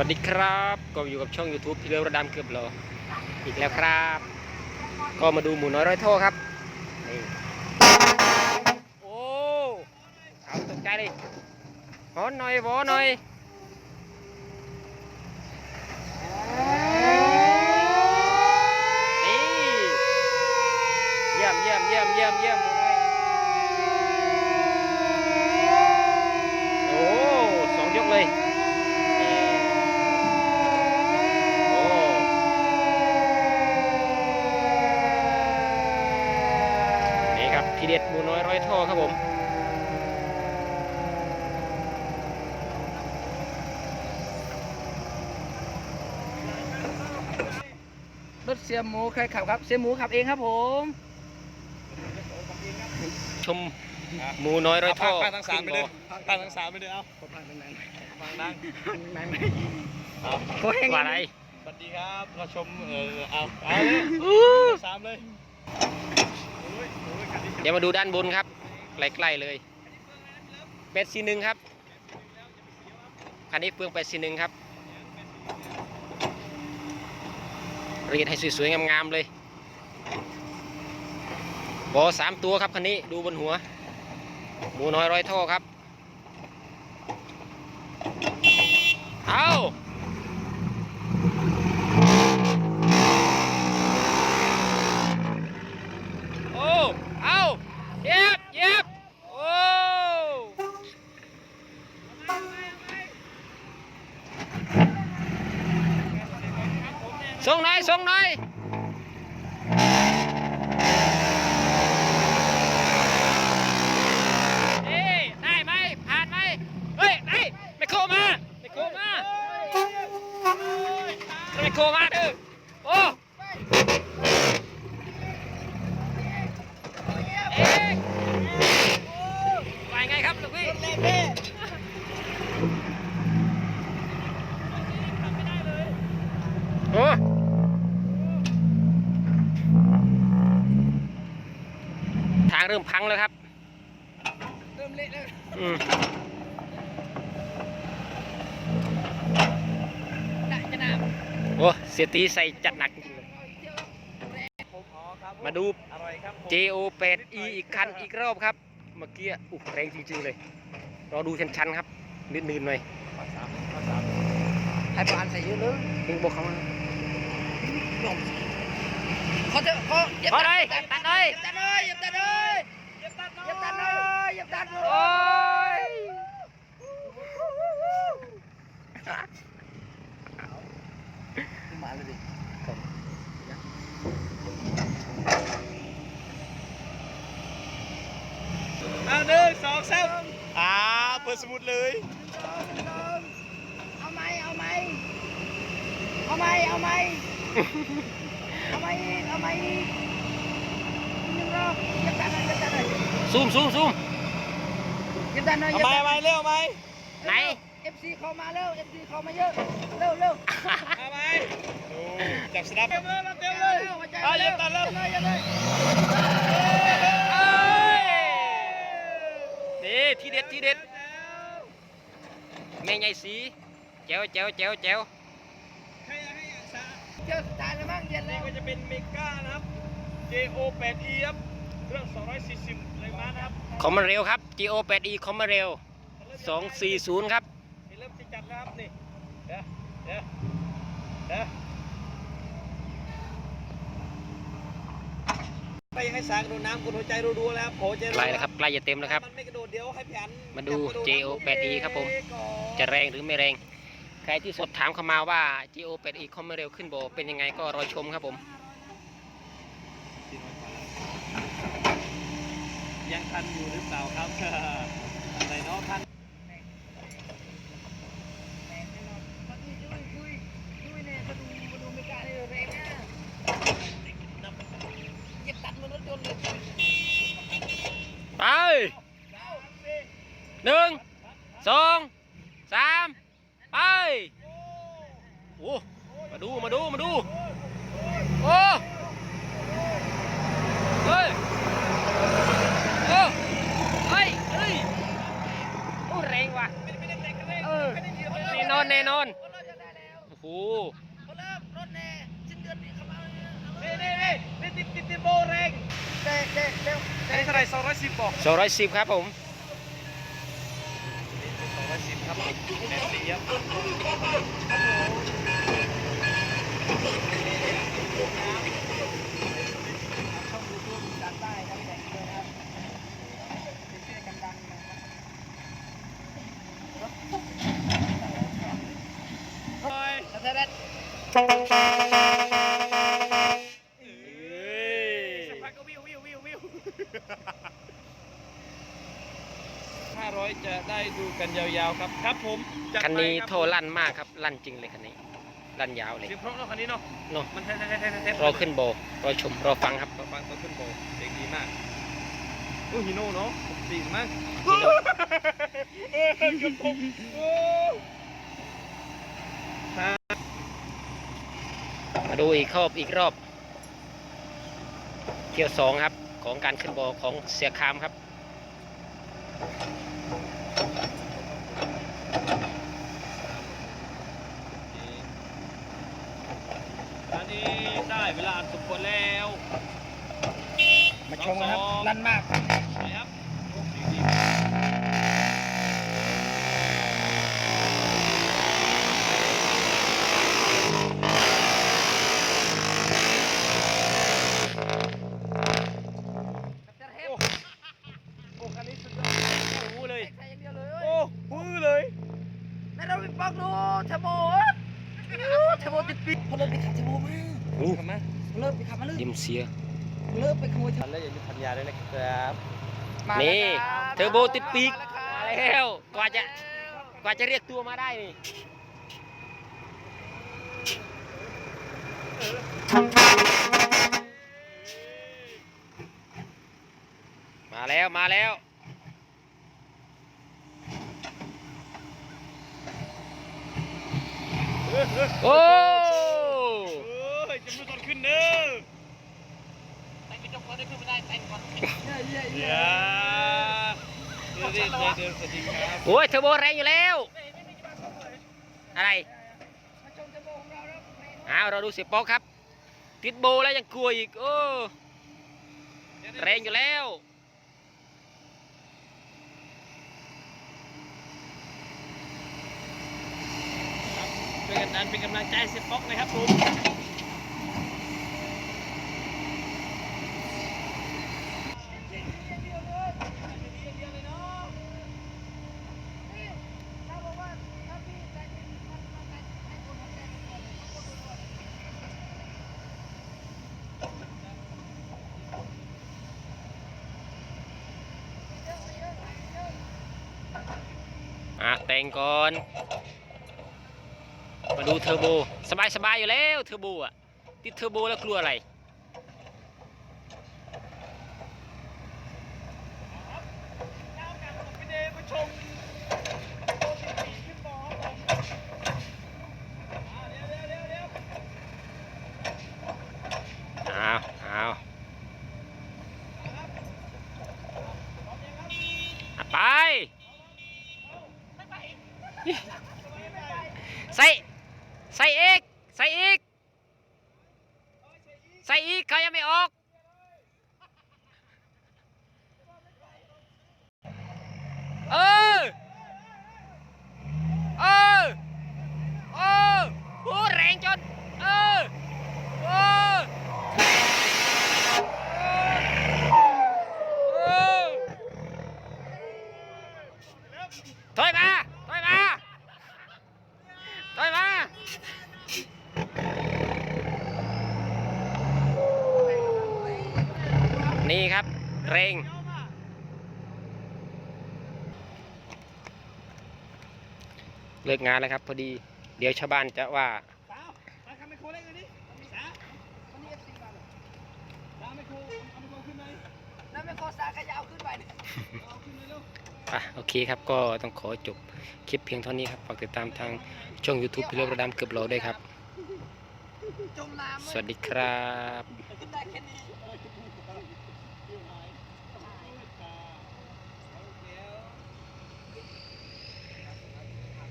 วัสดีครับ ก็อยู่กับช่อง YouTube พี่เลือระดำเกือบโลอีกแล้วครับ ก็มาดูหมูน้อยร้อยโทครับนี่โอ้เอาตกใจเลยหอนหน่อยวอหน่อยนี่เยี่ยมเยี่ยมเยี่ยมเยี่ยมเยี่ยมหมูน้อยโอ้สองยกเลย โอ้นี่ครับ ทีเด็ดหมูน้อยร้อยท่อครับผมรถเสียหมูใครขับครับ เสียหมูขับเองครับผม ชมหมูน้อยร้อยท่อฟังทั้งสามไปเลยฟังทั้งสามไปเลยเอาผมพาตรงนั้นฟังดังไม่ไม่เอาโอ้ยว่าอะไรสวัสดีครับเราชมเออเอาเอาเลยทั้งสามเลยเดี๋ยวมาดูด้านบนครับใกล้ๆเลยเป็ดซีหนึ่งครับคันนี้เฟืองเป็ดซีหนึ่งครับเรียนให้สวยๆงามๆเลยบอสามตัวครับคันนี้ดูบนหัวหมูน้อยร้อยท่อครับ เอาโอ้ เอาเย็บเย็บโอ้ส่งหน่อยส่งหน่อยเอ้ยได้ไหมผ่านไหมเฮ้ยได้ไม่โคมาไม่โคมาไม่โคมาเด้อโอ้เอ๊ะไปไง ครับลูกพี่โอ้ทางเริ่มพังแล้วครับ เริ่มเละแล้วอืมได้จะน้โอ้เสียตีใส่จัดหนักจริงๆเลยผมอ๋อครับมาดูอร่อยครับ JO 8 E อีกคันอีกรอบครับ เมื่อกี้อุกแรงจริง ๆ เลยรอดูชันๆครับนื่นๆหน่อยมาสามมาสามำให้ปานใส่เยอะเลยถึงบอกเขามาเขาจะเขาเหยียบพอเลยตัดเลยเหยียบตัดเลยเหยียบตัดเลยเหยียบตัดเลยเหยียบตัดเลยโอ้ยมาเลยดิ เอา หนึ่งสองสามอ่าเปิดสมุดเลย เอาไหมเอาไหมเอาไหมเอาไหมเอาไหมเอาไหมหนึ่งรอบเหยียบตัดเลยเหยียบตัดเลยซูมซูมซูมเหยียบตัดเลยเอายียบไหมตัดเอาไหมเร็วไหมไหนเอฟซีเข้ามาเร็วเอฟซีเข้ามาเยอะ เร็วเร็วเอาไหมจับสนับเต็มเลยเต็มเลยหัวใจเอาเหยียบตัดแล้ว เลยเลย เอ้ยนี่ที เด็ดทีเด็ดแม่ใหญ่สีแจ๋วแจ๋วแจ๋วแจ๋วให้ให้อะสาเจอตายแล้วมั้งเย็นนี่แล้วก็จะเป็นเมกานะครับ JO 8 E ครับเครื่อง 240แรงม้านะครับคอมมาเร็วครับ GO 8 E คอมมาเร็ว240 ครับเริ่มจะจัดแล้วครับนี่เดี๋ยวเดี๋ยวเดี๋ยว ไปให้สางกระโดดน้ำกดหัวใจรัวๆแล้วโผล่ใจใกล้แล้วครับใกล้จะเต็มแล้วครับ มันไม่กระโดดเดี๋ยวให้พี่อันมาดูจับกระโ JO 8E ครับผม จะแรงหรือไม่แรง ใครที่สอบถามเข้ามาว่า GO 8 E คอมมาเร็วขึ้นโบเป็นยังไงก็รอชมครับผมยังทันอยู่หรือเปล่าครับ อะไรเนาะทัน เหยียบตัดมันรถยนต์เลย ไปห นึ่งสองสามไปโอ้มาดูมาดูมาดูโอ้เฮ้ยโอ้เฮ้ยเฮ้ยโอ้แรงว่ะเออแน่นอนแน่นอนเขาเริ่มรถแน่สิ้นเดือนนี้เขามาเอานี่นี่นี่นี่ติดติดติดโบแรงเด็กเด็กเร็วอันนี้เท่าไหร่สองร้อยสิบบอกสองร้อยสิบครับผม ครับแปดปีครับช่องยูทูบด้านใต้ครับพี่แดงเลยนะครับช่วยกันดังนะครับโอ้ย 500 จะได้ดูกันยาวๆครับครับผมคันนี้โทรลั่นมากครับลั่นจริงเลยคันนี้ลั่นยาวเลยเสียงเพราะเนาะคันนี้เนาะเนาะมันแท้ๆๆๆรอขึ้นโบรอชมรอฟังครับรอฟังรอขึ้นโบเสียดีมากโอ้ฮิโน่เนาะดีมากฮิโน่ เออกับผมโมาดูอีกรอบอีกรอบเที่ยวสองครับของการขึ้นโบของเสียคามครับ นนี้ได้เวลาสมควรแล้วมาชมนะครับลั่นมาก นะครับโอ้ดีดี จะเทป โอ้คันนี้สุดยอดโอ้เลย ใส่อย่างเดียวเลย โอ้หูเลย นายเราไปบอกดูเทอร์โบเทอร์โบติดปีเขาเริ่มไปขับเทอร์โบมา อู้ ทำไม เขาเริ่ มไปขับมาเลยดิมเสียเริ่มไปขโมยเทอร์ทันแล้วอย่าลืมพันยาด้วยนะครับมาแล้วนี่ครับเทอร์โบติดปีกมามาแล้วแล้วกว่าจะกว่าจะเรียกตัวมาได้นี่มาแล้วมาแล้วโอ้ เอ้ยจำนวนตอนขึ้นเด้อ แต่กระจกเราได้ขึ้นไม่ได้แต่งก่อน เย้เย้เดี๋เย้ยวเดี๋ยวเดี๋ยวเดี๋ยวสวัสดีครับโอ้ยเทอร์โบแรงอยู่แล้ว อะไรมาชมเทอร์โบของเราแล้วอ้าวเราดูเสียป๊อกครับ ติดโบแล้วยังกลัวอีก โอ้ แรงอยู่แล้วช่วยกันดันเป็นกำลังใจให้เซฟป๊อกนะครับผม ถ้าบอกว่าถ้าพี่แต่งเป็นมันมันแต่งให้คนมาแต่งก่อนเขาก็ดูก่อน อะ แต่งก่อน มาดูเทอร์โบ สบายสบายอยู่แล้วเทอร์โบอะ ติดเทอร์โบแล้วกลัวอะไร แล้วกันผมพี่เดมาชมโตสิบสี่ขึ้นบอลครับผมอ่าเดี๋ยวเดี๋ยวเดี๋ยวเดี๋ยว อ้าวอ้าวอะไป ใส่ ใส่อีก ใส่อีก ใส่อีกใครยังไม่ออก เออ เออ เออโอ้แรงจน เออ เออ เออถอยมา ถอยมา ถอยมา นี่ครับ เร่ง เลิกงานแล้วครับ พอดี เดี๋ยวชาวบ้านจะว่าสาวมาทำไมโคเล่นกันดิสาววันนี้เอฟซีมาเลยสาวไม่โคเอาไม่โคขึ้นไหมแล้วไม่โคสาขยาวขึ้นไปเนี่ยเอาขึ้นเลยลูกอะโอเคครับก็ต้องขอจบคลิปเพียงเท่านี้ครับฝากติดตามทางช่อง YouTube พิเรประดามเกือบโลด้วยครับจมน้ำสวัสดีครับ ขึ้นได้แค่นี้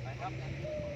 ไป ครับ